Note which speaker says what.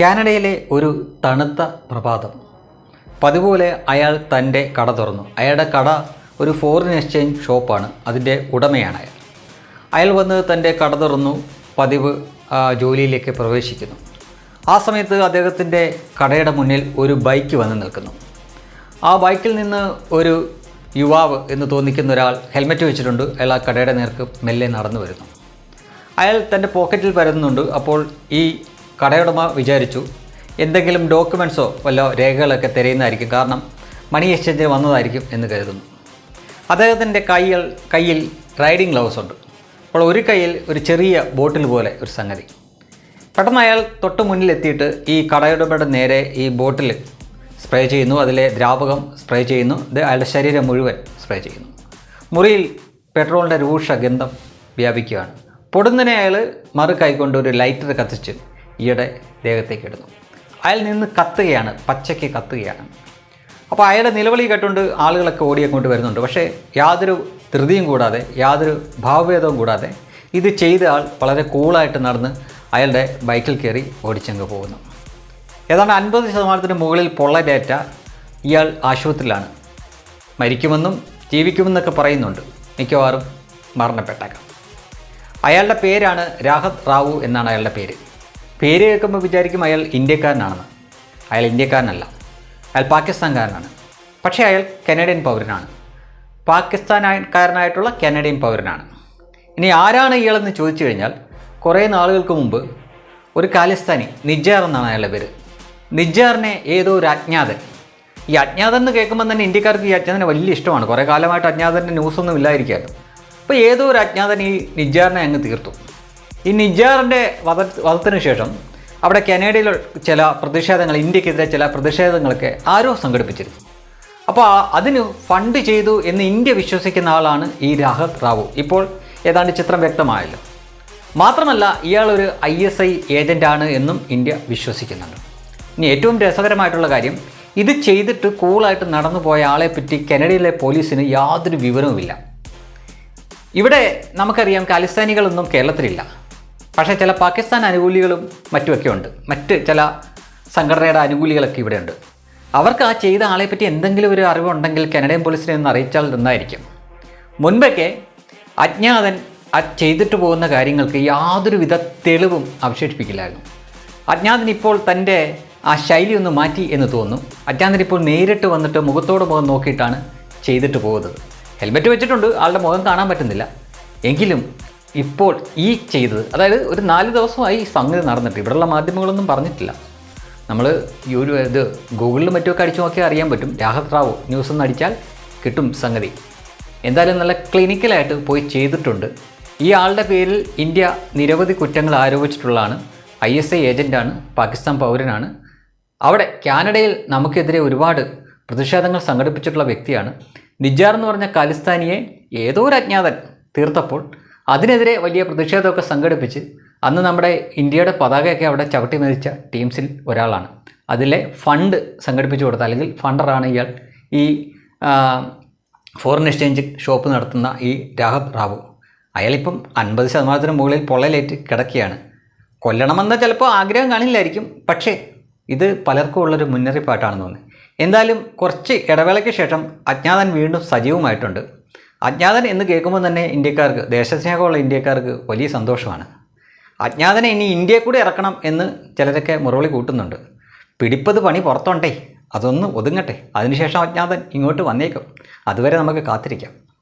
Speaker 1: കാനഡയിലെ ഒരു തണുത്ത പ്രഭാതം. പതിപോലെ അയാൾ തന്റെ കട തുറന്നു. അയാളുടെ കട ഒരു ഫോറിൻ എക്സ്ചേഞ്ച് ഷോപ്പാണ് അതിന്റെ ഉടമയാണ് അയാൾ. അയാൾ വന്ന് തന്റെ കട തുറന്നു. പതിവ് ജോലിയിലേക്ക് പ്രവേശിക്കുന്നു. ആ സമയത്ത് അദ്ദേഹത്തിന്റെ കടയുടെ മുന്നിൽ ഒരു ബൈക്ക് വന്ന് നിൽക്കുന്നു. ആ ബൈക്കിൽ നിന്ന് ഒരു യുവാവ് എന്ന് തോന്നിക്കുന്ന ഒരാൾ ഹെൽമെറ്റ് വെച്ചിട്ടുണ്ട്. അയാൾ ആ കടയുടെ നേർക്ക് മെല്ലെ നടന്നു വരുന്നു. അയാൾ തന്റെ പോക്കറ്റിൽ വരുന്നുണ്ട് അപ്പോൾ ഈ കടയുടമ വിചാരിച്ചു. എന്തെങ്കിലും ഡോക്യുമെൻസോ വല്ല രേഖകളൊക്കെ തിരയുന്നതായിരിക്കും കാരണം മണി എക്സ്ചേഞ്ചിൽ വന്നതായിരിക്കും എന്ന് കരുതുന്നു. അദ്ദേഹത്തിന്റെ കൈകൾ കയ്യിൽ റൈഡിംഗ് ഗ്ലൗസ് ഉണ്ട്. അപ്പോൾ ഒരു കയ്യിൽ ഒരു ചെറിയ ബോട്ടിൽ പോലെ ഒരു സംഗതി. പെട്ടെന്ന് അയാൾ തൊട്ട് മുന്നിലെത്തിയിട്ട് ഈ കടയുടമയുടെ നേരെ ഈ ബോട്ടിൽ സ്പ്രേ ചെയ്യുന്നു. അതിലെ ദ്രാവകം സ്പ്രേ ചെയ്യുന്നു. ഇത് അയാളുടെ ശരീരം മുഴുവൻ സ്പ്രേ ചെയ്യുന്നു. മുറിയിൽ പെട്രോളിന്റെ രൂക്ഷ ഗന്ധം വ്യാപിക്കുകയാണ്. പൊടുന്നനെ അയാൾ മറു കൈകൊണ്ട് ഒരു ലൈറ്റർ കത്തിച്ച് ഈയുടെ ദേഹത്തേക്ക് ഇടുന്നു. അയാൾ നിന്ന് കത്തുകയാണ് പച്ചയ്ക്ക് കത്തുകയാണ്. അപ്പോൾ അയാളുടെ നിലവിളി കേട്ടുകൊണ്ട് ആളുകളൊക്കെ ഓടി അങ്ങോട്ട് വരുന്നുണ്ട്. പക്ഷേ യാതൊരു ധൃതിയും കൂടാതെ യാതൊരു ഭാവഭേദവും കൂടാതെ ഇത് ചെയ്ത ആൾ വളരെ കൂളായിട്ട് നടന്ന് അയാളുടെ ബൈക്കിൽ കയറി ഓടിച്ചങ്ങ് പോകുന്നു. ഏതാണ്ട് അൻപത് ശതമാനത്തിന് മുകളിൽ പൊള്ള പൊള്ളലേറ്റ ഇയാൾ ആശുപത്രിയിലാണ്. മരിക്കുമെന്നും ജീവിക്കുമെന്നൊക്കെ പറയുന്നുണ്ട്. മിക്കവാറും മരണപ്പെട്ടേക്കാം. അയാളുടെ പേരാണ് രാഹത് റാവു എന്നാണ് അയാളുടെ പേര്. പേര് കേൾക്കുമ്പോൾ വിചാരിക്കും അയാൾ ഇന്ത്യക്കാരനാണെന്ന്. അയാൾ ഇന്ത്യക്കാരനല്ല. അയാൾ പാകിസ്ഥാൻകാരനാണ്. പക്ഷേ അയാൾ കനേഡിയൻ പൗരനാണ്. പാകിസ്ഥാൻകാരനായിട്ടുള്ള കനേഡിയൻ പൗരനാണ്. ഇനി ആരാണ് ഇയാളെന്ന് ചോദിച്ചു കഴിഞ്ഞാൽ കുറേ നാളുകൾക്ക് മുമ്പ് ഒരു കാലിസ്ഥാനി നിജാർ എന്നാണ് അയാളുടെ പേര്. നിജാറിനെ ഏതോ ഒരു അജ്ഞാതൻ. ഈ അജ്ഞാതൻ എന്ന് കേൾക്കുമ്പോൾ തന്നെ ഇന്ത്യക്കാർക്ക് ഈ അജ്ഞാതനെ വലിയ ഇഷ്ടമാണ്. കുറേ കാലമായിട്ട് അജ്ഞാതന്റെ ന്യൂസൊന്നും ഇല്ലായിരിക്കാമല്ലോ. അപ്പോൾ ഏതോ ഒരു അജ്ഞാതൻ ഈ നിജാറിനെ അങ്ങ് തീർത്തു. ഈ നിജാറിന്റെ വധ വധത്തിന് ശേഷം അവിടെ കനേഡയിൽ ചില പ്രതിഷേധങ്ങൾ ഇന്ത്യക്കെതിരെ ചില പ്രതിഷേധങ്ങളൊക്കെ ആരോ സംഘടിപ്പിച്ചിരുന്നു. അപ്പോൾ അതിന് ഫണ്ട് ചെയ്തു എന്ന് ഇന്ത്യ വിശ്വസിക്കുന്ന ആളാണ് ഈ രാഹത് റാവു. ഇപ്പോൾ ഏതാണ്ട് ചിത്രം വ്യക്തമായല്ലോ. മാത്രമല്ല ഇയാളൊരു ഐ എസ് ഐ ഏജന്റാണ് എന്നും ഇന്ത്യ വിശ്വസിക്കുന്നുണ്ട്. ഇനി ഏറ്റവും രസകരമായിട്ടുള്ള കാര്യം ഇത് ചെയ്തിട്ട് കൂളായിട്ട് നടന്നു പോയ ആളെപ്പറ്റി കനഡയിലെ പോലീസിന് യാതൊരു വിവരവുമില്ല. ഇവിടെ നമുക്കറിയാം കാലിസ്ഥാനികളൊന്നും കേരളത്തിലില്ല. പക്ഷേ ചില പാകിസ്ഥാൻ അനുകൂലികളും മറ്റുമൊക്കെ ഉണ്ട്. മറ്റ് ചില സംഘടനയുടെ അനുകൂലികളൊക്കെ ഇവിടെയുണ്ട് അവർക്ക് ആ ചെയ്ത ആളെപ്പറ്റി എന്തെങ്കിലും ഒരു അറിവുണ്ടെങ്കിൽ കനഡയൻ പോലീസിനെ ഒന്ന് അറിയിച്ചാൽ നന്നായിരിക്കും. മുൻപൊക്കെ അജ്ഞാതൻ ചെയ്തിട്ട് പോകുന്ന കാര്യങ്ങൾക്ക് യാതൊരുവിധ തെളിവും അവശേഷിപ്പിക്കില്ലായിരുന്നു. അജ്ഞാതൻ ഇപ്പോൾ തന്റെ ആ ശൈലി ഒന്ന് മാറ്റി എന്ന് തോന്നുന്നു. അജ്ഞാതൻ ഇപ്പോൾ നേരിട്ട് വന്നിട്ട് മുഖത്തോട് മുഖം നോക്കിയിട്ടാണ് ചെയ്തിട്ട് പോകുന്നത്. ഹെൽമെറ്റ് വെച്ചിട്ടുണ്ട്. ആളുടെ മുഖം കാണാൻ പറ്റുന്നില്ല. എങ്കിലും ഇപ്പോൾ ഈ ചെയ്തത് അതായത് ഒരു നാല് ദിവസമായി ഈ സംഗതി നടന്നിട്ട് ഇവിടെയുള്ള മാധ്യമങ്ങളൊന്നും പറഞ്ഞിട്ടില്ല. നമ്മൾ ഈ ഒരു ഇത് ഗൂഗിളിലും മറ്റുമൊക്കെ അടിച്ചു നോക്കിയാൽ അറിയാൻ പറ്റും. രാഹത് റാവു ന്യൂസ് എന്ന് അടിച്ചാൽ കിട്ടും സംഗതി. എന്തായാലും നല്ല ക്ലിനിക്കലായിട്ട് പോയി ചെയ്തിട്ടുണ്ട്. ഈ ആളുടെ പേരിൽ ഇന്ത്യ നിരവധി കുറ്റങ്ങൾ ആരോപിച്ചിട്ടുള്ളതാണ്. ഐ എസ് ഐ ഏജന്റാണ് പാകിസ്ഥാൻ പൗരനാണ്. അവിടെ കാനഡയിൽ നമുക്കെതിരെ ഒരുപാട് പ്രതിഷേധങ്ങൾ സംഘടിപ്പിച്ചിട്ടുള്ള വ്യക്തിയാണ്. നിജാർ എന്ന് പറഞ്ഞ കാലിസ്ഥാനിയെ ഏതോ ഒരു അജ്ഞാതൻ തീർത്തപ്പോൾ അതിനെതിരെ വലിയ പ്രതിഷേധമൊക്കെ സംഘടിപ്പിച്ച് അന്ന് നമ്മുടെ ഇന്ത്യയുടെ പതാകയൊക്കെ അവിടെ ചവിട്ടി മരിച്ച ടീംസിൽ ഒരാളാണ്. അതിലെ ഫണ്ട് സംഘടിപ്പിച്ചു കൊടുത്ത അല്ലെങ്കിൽ ഫണ്ടറാണ് ഇയാൾ ഈ ഫോറിൻ എക്സ്ചേഞ്ച് ഷോപ്പ് നടത്തുന്ന ഈ രാഹത് റാവു. അയാളിപ്പം അൻപത് ശതമാനത്തിന് മുകളിൽ പൊള്ളലേറ്റ് കിടക്കുകയാണ്. കൊല്ലണമെന്ന ചിലപ്പോൾ ആഗ്രഹം കാണില്ലായിരിക്കും പക്ഷേ ഇത് പലർക്കും ഉള്ളൊരു മുന്നറിയിപ്പായിട്ടാണെന്ന് തോന്നുന്നത്. എന്തായാലും കുറച്ച് ഇടവേളയ്ക്ക് ശേഷം അജ്ഞാതൻ വീണ്ടും സജീവമായിട്ടുണ്ട്. അജ്ഞാതൻ എന്ന് കേൾക്കുമ്പോൾ തന്നെ ഇന്ത്യക്കാർക്ക് ദേശസ്നേഹമുള്ള ഇന്ത്യക്കാർക്ക് വലിയ സന്തോഷമാണ്. അജ്ഞാതനെ ഇനി ഇന്ത്യയെ കൂടി ഇറക്കണം എന്ന് ചിലരൊക്കെ മുറവിളി കൂട്ടുന്നുണ്ട്. പിടിപ്പത് പണി പുറത്തോണ്ടേ അതൊന്ന് ഒതുങ്ങട്ടെ. അതിനുശേഷം അജ്ഞാതൻ ഇങ്ങോട്ട് വന്നേക്കും. അതുവരെ നമുക്ക് കാത്തിരിക്കാം.